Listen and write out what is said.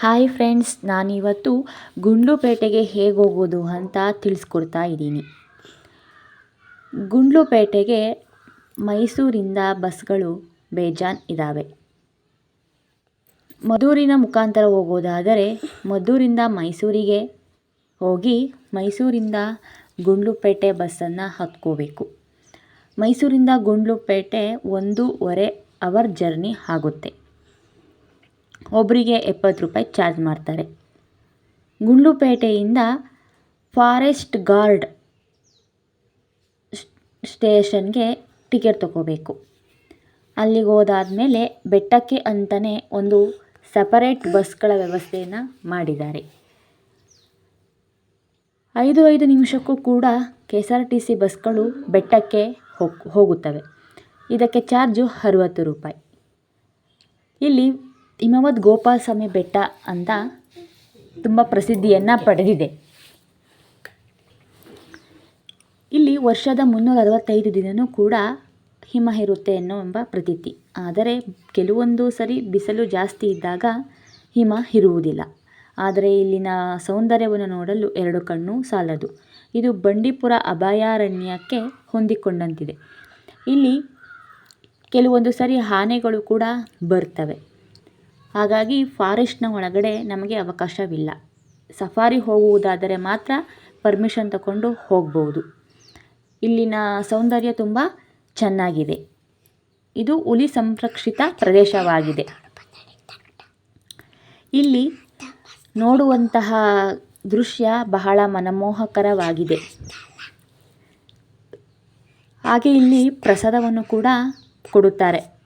Hi friends, ನಾನಿವತ್ತು ಗುಂಡ್ಲುಪೇಟೆಗೆ ಹೇಗೆ ಹೋಗೋದು ಅಂತ ತಿಳಿಸ್ಕೊಡ್ತಾ ಇದ್ದೀನಿ. ಗುಂಡ್ಲುಪೇಟೆಗೆ ಮೈಸೂರಿಂದ ಬಸ್ಗಳು ಬೇಜಾನ್ ಇದ್ದಾವೆ ಮದ್ದೂರಿನ ಮುಖಾಂತರ ಹೋಗೋದಾದರೆ ಮದ್ದೂರಿಂದ ಮೈಸೂರಿಗೆ ಹೋಗಿ ಮೈಸೂರಿಂದ ಗುಂಡ್ಲುಪೇಟೆ ಬಸ್ಸನ್ನು ಹತ್ಕೋಬೇಕು. ಮೈಸೂರಿಂದ ಗುಂಡ್ಲುಪೇಟೆ ಒಂದೂವರೆ ಅವರ್ ಜರ್ನಿ ಆಗುತ್ತೆ. ಒಬ್ಬರಿಗೆ ಎಪ್ಪತ್ತು ರೂಪಾಯಿ ಚಾರ್ಜ್ ಮಾಡ್ತಾರೆ. ಗುಂಡ್ಲುಪೇಟೆಯಿಂದ ಫಾರೆಸ್ಟ್ ಗಾರ್ಡ್ ಸ್ಟೇಷನ್ಗೆ ಟಿಕೆಟ್ ತಗೋಬೇಕು. ಅಲ್ಲಿಗೆ ಹೋದಾದಮೇಲೆ ಬೆಟ್ಟಕ್ಕೆ ಅಂತಲೇ ಒಂದು ಸಪರೇಟ್ ಬಸ್ಗಳ ವ್ಯವಸ್ಥೆಯನ್ನು ಮಾಡಿದ್ದಾರೆ. ಐದು ಐದು ನಿಮಿಷಕ್ಕೂ ಕೂಡ K S R T C ಬಸ್ಗಳು ಬೆಟ್ಟಕ್ಕೆ ಹೋಗ್, ಹೋಗುತ್ತವೆ. ಇದಕ್ಕೆ ಚಾರ್ಜು ಅರುವತ್ತು ರೂಪಾಯಿ. ಇಲ್ಲಿ ಹಿಮವದ್ ಗೋಪಾಲ ಸ್ವಾಮಿ ಬೆಟ್ಟ ಅಂತ ತುಂಬ ಪ್ರಸಿದ್ಧಿಯನ್ನು ಪಡೆದಿದೆ. ಇಲ್ಲಿ ವರ್ಷದ ಮುನ್ನೂರ ಅರವತ್ತೈದು ದಿನವೂ ಕೂಡ ಹಿಮ ಇರುತ್ತೆ ಎನ್ನುವ ಪ್ರತೀತಿ. ಆದರೆ ಕೆಲವೊಂದು ಸರಿ ಬಿಸಿಲು ಜಾಸ್ತಿ ಇದ್ದಾಗ ಹಿಮ ಇರುವುದಿಲ್ಲ. ಆದರೆ ಇಲ್ಲಿನ ಸೌಂದರ್ಯವನ್ನು ನೋಡಲು ಎರಡು ಕಣ್ಣು ಸಾಲದು. ಇದು ಬಂಡೀಪುರ ಅಭಯಾರಣ್ಯಕ್ಕೆ ಹೊಂದಿಕೊಂಡಂತಿದೆ. ಇಲ್ಲಿ ಕೆಲವೊಂದು ಸರಿ ಆನೆಗಳು ಕೂಡ ಬರ್ತವೆ. ಹಾಗಾಗಿ ಫಾರೆಸ್ಟ್ನ ಒಳಗಡೆ ನಮಗೆ ಅವಕಾಶವಿಲ್ಲ. ಸಫಾರಿ ಹೋಗುವುದಾದರೆ ಮಾತ್ರ ಪರ್ಮಿಷನ್ ತಗೊಂಡು ಹೋಗ್ಬೋದು. ಇಲ್ಲಿನ ಸೌಂದರ್ಯ ತುಂಬ ಚೆನ್ನಾಗಿದೆ. ಇದು ಹುಲಿ ಸಂರಕ್ಷಿತ ಪ್ರದೇಶವಾಗಿದೆ. ಇಲ್ಲಿ ನೋಡುವಂತಹ ದೃಶ್ಯ ಬಹಳ ಮನಮೋಹಕರವಾಗಿದೆ. ಹಾಗೆ ಇಲ್ಲಿ ಪ್ರಸಾದವನ್ನು ಕೂಡ ಕೊಡುತ್ತಾರೆ.